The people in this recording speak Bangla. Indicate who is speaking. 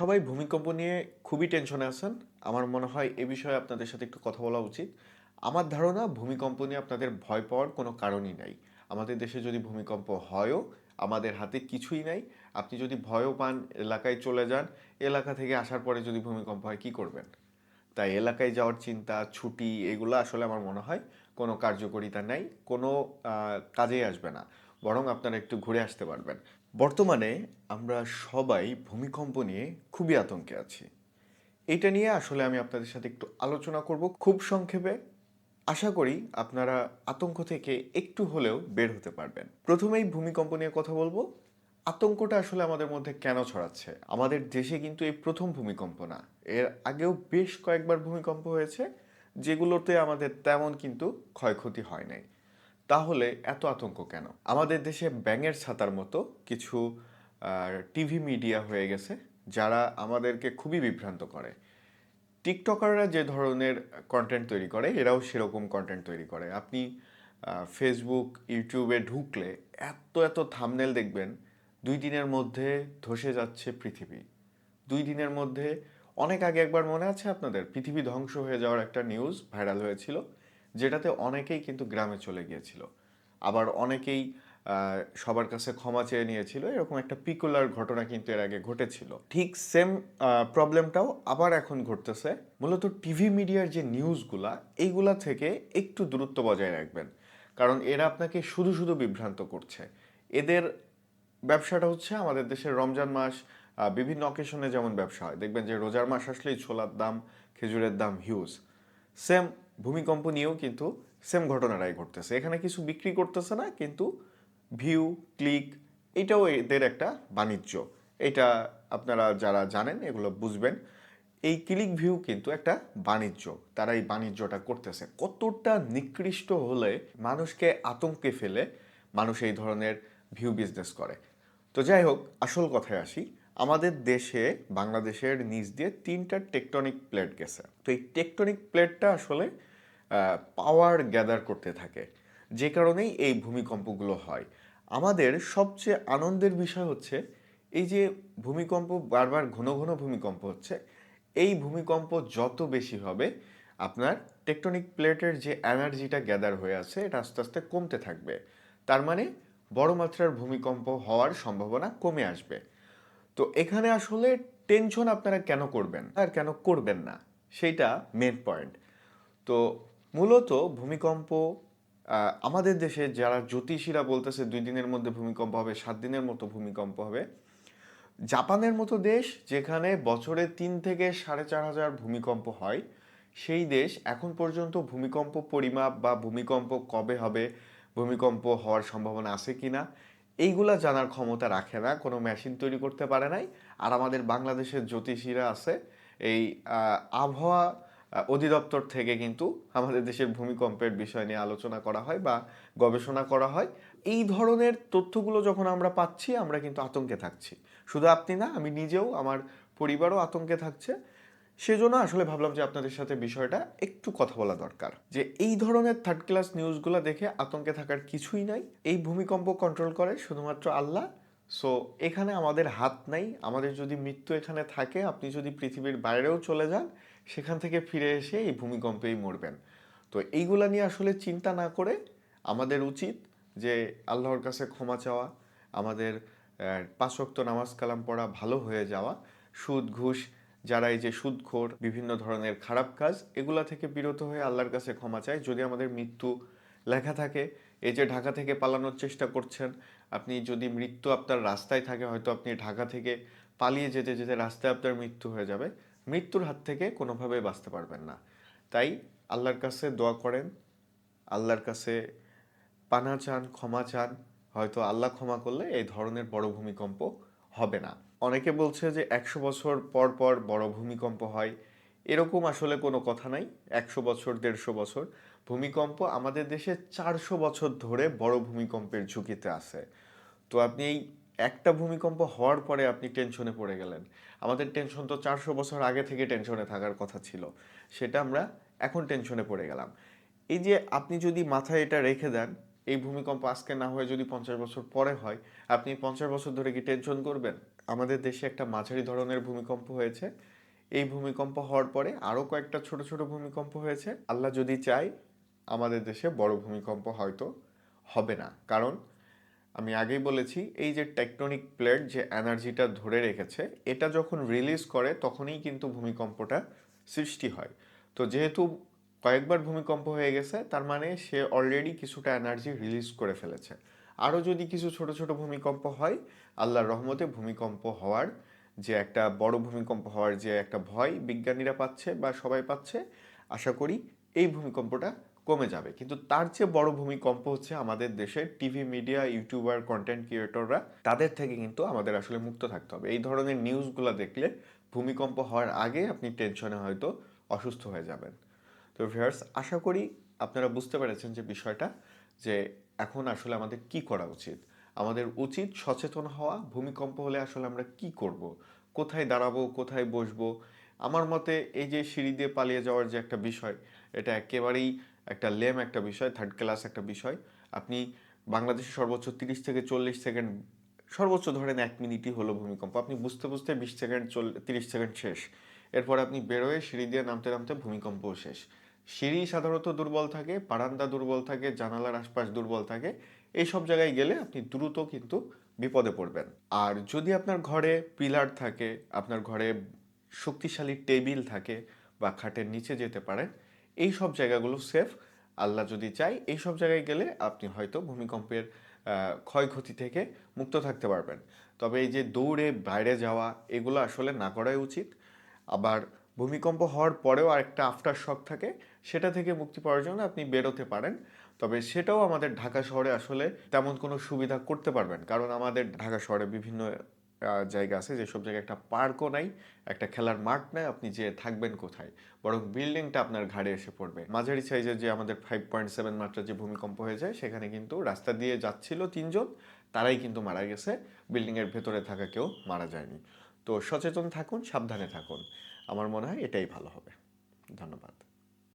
Speaker 1: সবাই ভূমিকম্প নিয়ে খুবই টেনশনে আছেন। আমার মনে হয় এ বিষয়ে আপনাদের সাথে একটু কথা বলা উচিত। আমার ধারণা ভূমিকম্প নিয়ে আপনাদের ভয় পাওয়ার কোনো কারণই নাই। আমাদের দেশে যদি ভূমিকম্প হয়ও, আমাদের হাতে কিছুই নাই। আপনি যদি ভয়ও পান, এলাকায় চলে যান, এলাকা থেকে আসার পরে যদি ভূমিকম্প হয়, কী করবেন? তাই এলাকায় যাওয়ার চিন্তা, ছুটি, এগুলো আসলে আমার মনে হয় কোনো কার্যকরিতা নেই, কোনো কাজেই আসবে না। বরং আপনারা একটু ঘুরে আসতে পারবেন। বর্তমানে আমরা সবাই ভূমিকম্প নিয়ে খুবই আতঙ্কে আছি। এটা নিয়ে আসলে আমি আপনাদের সাথে একটু আলোচনা করব খুব সংক্ষেপে। আশা করি আপনারা আতঙ্ক থেকে একটু হলেও বের হতে পারবেন। প্রথমেই ভূমিকম্প নিয়ে কথা বলব। আতঙ্কটা আসলে আমাদের মধ্যে কেন ছড়াচ্ছে? আমাদের দেশে কিন্তু এই প্রথম ভূমিকম্প না। এর আগেও বেশ কয়েকবার ভূমিকম্প হয়েছে, যেগুলোতে আমাদের তেমন কিন্তু ক্ষয়ক্ষতি হয় নাই। তাহলে এত আতঙ্ক কেন? আমাদের দেশে ব্যাঙের ছাতার মতো কিছু টিভি মিডিয়া হয়ে গেছে যারা আমাদেরকে খুবই বিভ্রান্ত করে। টিকটকাররা যে ধরনের কন্টেন্ট তৈরি করে, এরাও সেরকম কন্টেন্ট তৈরি করে। আপনি ফেসবুক ইউটিউবে ঢুকলে এত এত থামনেল দেখবেন, দুই দিনের মধ্যে ধসে যাচ্ছে পৃথিবী। দুই দিনের মধ্যে অনেক আগে একবার মনে আছে আপনাদের? পৃথিবী ধ্বংস হয়ে যাওয়ার একটা নিউজ ভাইরাল হয়েছিল। যেটাতে অনেকেই কিন্তু গ্রামে চলে গিয়েছিল। আবার অনেকেই সবার কাছে ক্ষমা চেয়ে নিয়েছিল। এরকম একটা পিকুলার ঘটনা কিন্তু এর আগে ঘটেছিল। ঠিক সেম প্রবলেমটাও আবার এখন ঘটতেছে। মূলত টিভি মিডিয়ার যে নিউজগুলা এইগুলা থেকে একটু দূরত্ব বজায় রাখবেন। কারণ এরা আপনাকে শুধু শুধু বিভ্রান্ত করছে। এদের ব্যবসাটা হচ্ছে আমাদের দেশের রমজান মাস বিভিন্ন অকেশনে যেমন ব্যবসা হয়। দেখবেন যে রোজার মাস আসলেই ছোলার দাম, খেজুরের দাম হিউজ সেম ভূমিকম্প নিয়েও কিন্তু সেম ঘটনাটাই ঘটতেছে। এখানে কিছু বিক্রি করতেছে না, কিন্তু ভিউ ক্লিক এটাও এদের একটা বাণিজ্য। এটা আপনারা যারা জানেন, এগুলো বুঝবেন। এই ক্লিক ভিউ কিন্তু একটা বাণিজ্য। তারা এই বাণিজ্যটা করতেছে। কতটা নিকৃষ্ট হলে মানুষকে আতঙ্কে ফেলে মানুষ এই ধরনের ভিউ বিজনেস করে। তো যাই হোক, আসল কথায় আসি। আমাদের দেশে, বাংলাদেশের নিচ দিয়ে তিনটা টেকটনিক প্লেট গেছে। তো এই টেকটনিক প্লেটটা আসলে পাওয়ার গ্যাদার করতে থাকে। যে কারণেই এই ভূমিকম্পগুলো হয়। আমাদের সবচেয়ে আনন্দের বিষয় হচ্ছে, এই যে ভূমিকম্প, বারবার ঘন ঘন ভূমিকম্প হচ্ছে, এই ভূমিকম্প যত বেশি হবে, আপনার টেকটনিক প্লেটের যে এনার্জিটা গ্যাদার হয়ে আছে, এটা আস্তে আস্তে কমতে থাকবে। তার মানে বড় মাত্রার ভূমিকম্প হওয়ার সম্ভাবনা কমে আসবে। তো এখানে আসলে টেনশন আপনারা কেন করবেন? আর কেন করবেন না? সেইটা মেন পয়েন্ট তো মূলত ভূমিকম্প আমাদের দেশে যারা জ্যোতিষীরা বলতেছে দুই দিনের মধ্যে ভূমিকম্প হবে, সাত দিনের মতো ভূমিকম্প হবে। জাপানের মতো দেশ যেখানে বছরে তিন থেকে সাড়ে চার হাজার ভূমিকম্প হয়, সেই দেশ এখন পর্যন্ত ভূমিকম্প পরিমাপ বা ভূমিকম্প কবে হবে, ভূমিকম্প হওয়ার সম্ভাবনা আছে কি না এইগুলা জানার ক্ষমতা রাখে না, কোনো মেশিন তৈরি করতে পারে নাই। আর আমাদের বাংলাদেশের জ্যোতিষীরা আছে, এই আবহাওয়া অধিদপ্তর থেকে কিন্তু আমাদের দেশের ভূমিকম্পের বিষয় নিয়ে আলোচনা করা হয় বা গবেষণা করা হয়। এই ধরনের তথ্যগুলো যখন আমরা পাচ্ছি, আমরা কিন্তু আতঙ্কে থাকছি। শুধু আপনি না, আমি নিজেও, আমার পরিবারও আতঙ্কে থাকছে। সেজন্য আসলে ভাবলাম যে আপনাদের সাথে বিষয়টা একটু কথা বলা দরকার। যে এই ধরনের থার্ড ক্লাস নিউজগুলো দেখে আতঙ্কে থাকার কিছুই নাই। এই ভূমিকম্প কন্ট্রোল করে শুধুমাত্র আল্লাহ। সো এখানে আমাদের হাত নাই। আমাদের যদি মৃত্যু এখানে থাকে, আপনি যদি পৃথিবীর বাইরেও চলে যান সেখান থেকে ফিরে এসে এই ভূমিকম্পেই মরবেন। তো এইগুলা নিয়ে আসলে চিন্তা না করে আমাদের উচিত যে আল্লাহর কাছে ক্ষমা চাওয়া আমাদের আহ, পাঁচ ওয়াক্ত নামাজ কালাম পড়া ভালো হয়ে যাওয়া সুদ ঘুষ যারা এই যে সুদখোর বিভিন্ন ধরনের খারাপ কাজ এগুলা থেকে বিরত হয়ে আল্লাহর কাছে ক্ষমা চায় যদি আমাদের মৃত্যু লেখা থাকে এই যে ঢাকা থেকে পালানোর চেষ্টা করছেন আপনি যদি মৃত্যু আপনার রাস্তায় থাকে হয়তো আপনি ঢাকা থেকে পালিয়ে যেতে যেতে রাস্তায় আপনার মৃত্যু হয়ে যাবে। মৃত্যুর হাত থেকে কোনোভাবে বাঁচতে পারবেন না। তাই আল্লাহর কাছে দোয়া করেন, আল্লাহর কাছে পানা চান, ক্ষমা চান। হয়তো আল্লাহ ক্ষমা করলে এই ধরনের বড় ভূমিকম্প হবে না। অনেকে বলছে যে একশো বছর পর পর বড় ভূমিকম্প হয়। এরকম আসলে কোনো কথা নাই। একশো বছর, দেড়শো বছর। ভূমিকম্প আমাদের দেশে চারশো বছর ধরে বড় ভূমিকম্পের ঝুঁকিতে আছে। তো আপনি এই একটা ভূমিকম্প হওয়ার পরে আপনি টেনশনে পড়ে গেলেন। আমাদের টেনশন তো চারশো বছর আগে থেকে টেনশনে থাকার কথা ছিল। সেটা আমরা এখন টেনশনে পড়ে গেলাম। এই যে আপনি যদি মাথায় এটা রেখে দেন, এই ভূমিকম্প আজকে না হয়ে যদি পঞ্চাশ বছর পরে হয়, আপনি পঞ্চাশ বছর ধরে কি টেনশন করবেন? আমাদের দেশে একটা মাঝারি ধরনের ভূমিকম্প হয়েছে। এই ভূমিকম্প হওয়ার পরে আরও কয়েকটা ছোট ছোট ভূমিকম্প হয়েছে। আল্লাহ যদি চায়, আমাদের দেশে বড় ভূমিকম্প হয়তো হবে না। কারণ আমি আগেই বলেছি, এই যে টেকটনিক প্লেট যে এনার্জিটা ধরে রেখেছে, এটা যখন রিলিজ করে, তখনই কিন্তু ভূমিকম্পটা সৃষ্টি হয়। তো যেহেতু কয়েকবার ভূমিকম্প হয়ে গেছে, তার মানে সে অলরেডি কিছুটা এনার্জি রিলিজ করে ফেলেছে। আরও যদি কিছু ছোট ছোট ভূমিকম্প হয়, আল্লাহর রহমতে ভূমিকম্প হওয়ার যে একটা বড় ভূমিকম্প হওয়ার যে একটা ভয় বিজ্ঞানীরা পাচ্ছে বা সবাই পাচ্ছে, আশা করি এই ভূমিকম্পটা কমে যাবে। কিন্তু তার চেয়ে বড় ভূমিকম্প হচ্ছে আমাদের দেশের টিভি মিডিয়া ইউটিউবার কন্টেন্ট ক্রিয়েটররা তাদের থেকে কিন্তু আমাদের আসলে মুক্ত থাকতে হবে। এই ধরনের নিউজগুলো দেখলে ভূমিকম্প হওয়ার আগে আপনি টেনশনে হয়তো অসুস্থ হয়ে যাবেন। তো ভিউয়ার্স আশা করি আপনারা বুঝতে পেরেছেন যে বিষয়টা, যে এখন আসলে আমাদের কি করা উচিত। আমাদের উচিত সচেতন হওয়া, ভূমিকম্প হলে আসলে আমরা কি করব? কোথায় দাঁড়াবো, কোথায় বসবো? আমার মতে এই যে সিঁড়ি দিয়ে পালিয়ে যাওয়ার যে একটা বিষয়, এটা একেবারেই একটা লেম একটা বিষয় থার্ড ক্লাস একটা বিষয়। আপনি বাংলাদেশে সর্বোচ্চ তিরিশ থেকে চল্লিশ সেকেন্ড সর্বোচ্চ ধরেন এক মিনিটই হলো ভূমিকম্প। আপনি বুঝতে বুঝতে বিশ সেকেন্ড চল, তিরিশ সেকেন্ড শেষ। এরপর আপনি বেরোয় সিঁড়ি দিয়ে নামতে নামতে ভূমিকম্পও শেষ। সিঁড়ি সাধারণত দুর্বল থাকে, বারান্দা দুর্বল থাকে, জানালার আশপাশ দুর্বল থাকে। এই সব জায়গায় গেলে আপনি দ্রুত কিন্তু বিপদে পড়বেন। আর যদি আপনার ঘরে পিলার থাকে, আপনার ঘরে শক্তিশালী টেবিল থাকে বা খাটের নিচে যেতে পারেন এই সব জায়গাগুলো সেফ আল্লাহ যদি চাই এই সব জায়গায় গেলে আপনি হয়তো ভূমিকম্পের ক্ষয়ক্ষতি থেকে মুক্ত থাকতে পারবেন। তবে এই যে দৌড়ে বাইরে যাওয়া, এগুলো আসলে না করাই উচিত। আবার ভূমিকম্প হওয়ার পরেও আরেকটা আফটার শক থাকে, সেটা থেকে মুক্তি পাওয়ার জন্য আপনি বেরোতে পারেন। তবে সেটাও আমাদের ঢাকা শহরে আসলে তেমন কোনো সুবিধা করতে পারবেন। কারণ আমাদের ঢাকা শহরে বিভিন্ন জায়গা আছে যেসব জায়গায় একটা পার্কও নাই, একটা খেলার মাঠ নাই, আপনি যে থাকবেন কোথায়? বরং বিল্ডিংটা আপনার ঘাড়ে এসে পড়বে। মাঝারি সাইজের যে আমাদের ফাইভ পয়েন্ট সেভেন মাত্রা যে ভূমিকম্প হয়েছে, সেখানে কিন্তু রাস্তা দিয়ে যাচ্ছিল তিনজন, তারাই কিন্তু মারা গেছে। বিল্ডিংয়ের ভেতরে থাকা কেউ মারা যায়নি। তো সচেতন থাকুন, সাবধানে থাকুন। আমার মনে হয় এটাই ভালো হবে। ধন্যবাদ।